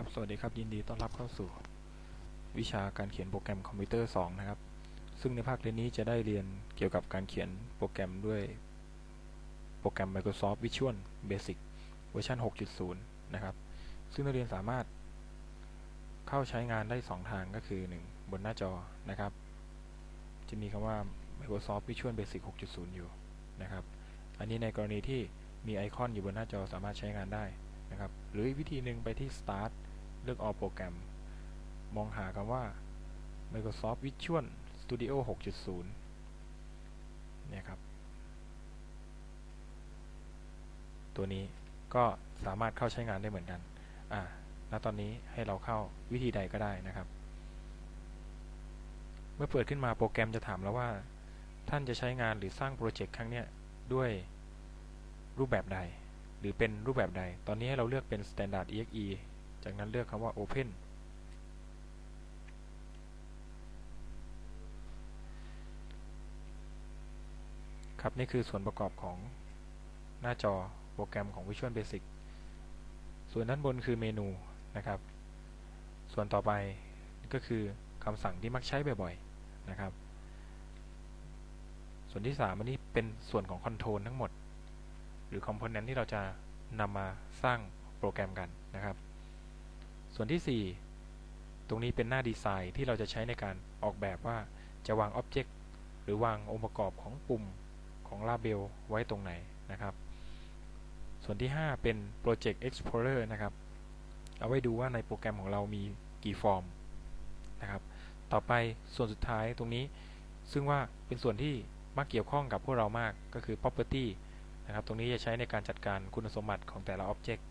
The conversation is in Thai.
ครับ สวัสดีครับยินดีต้อนรับเข้าสู่ วิชาการเขียนโปรแกรมคอมพิวเตอร์ 2 นะครับ ซึ่งในภาคเรียนนี้จะได้เรียนเกี่ยวกับการเขียนโปรแกรมด้วยโปรแกรม Microsoft Visual Basic เวอร์ชัน6.0 นะครับ ซึ่งนักเรียนสามารถเข้าใช้งานได้ 2 ทางก็คือ 1 บนหน้าจอนะครับ จะมีคำว่า Microsoft Visual Basic 6.0 อยู่นะครับ อันนี้ในกรณีที่มีไอคอนอยู่บนหน้าจอสามารถใช้งานได้นะครับหรืออีกวิธีหนึ่งไปที่ Start เลือก All โปรแกรมมองหาคำว่า Microsoft Visual Studio 6.0 เนี่ยครับ ตัวนี้ก็สามารถเข้าใช้งานได้เหมือนกัน อ่าณตอนนี้ให้เราเข้าวิธีใดก็ได้นะครับ เมื่อเปิดขึ้นมาโปรแกรมจะถามแล้วว่า ท่านจะใช้งานหรือสร้างโปรเจกต์ครั้งเนี้ยด้วยรูปแบบใด หรือเป็นรูปแบบใด ตอนนี้ให้เราเลือกเป็น standard exe จากนั้นเลือกคำว่า open ครับนี่คือส่วนประกอบของหน้าจอโปรแกรมของ Visual Basic ส่วนด้านบนคือเมนูนะครับ ส่วนต่อไปก็คือคำสั่งที่มักใช้บ่อยๆนะครับ ส่วนที่ 3 อันนี้เป็นส่วนของคอนโทรลทั้งหมด หรือคอมโพเนนต์ที่เราจะนำมาสร้างโปรแกรมกันนะครับ ส่วนที่ 4 ตรงนี้เป็นหน้าดีไซน์ที่เราจะใช้ในการออกแบบว่าจะวางอ็อบเจกต์หรือวางองค์ประกอบของปุ่มของลาเบลไว้ตรงไหนนะครับ ส่วนที่ 5 เป็น Project Explorer นะครับ เอาไว้ดูว่าในโปรแกรมของเรามีกี่ฟอร์มนะครับ ต่อไปส่วนสุดท้ายตรงนี้ ซึ่งว่าเป็นส่วนที่มักเกี่ยวข้องกับพวกเรามากก็คือ property นะครับ ตรงนี้จะใช้ในการจัดการคุณสมบัติของแต่ละ object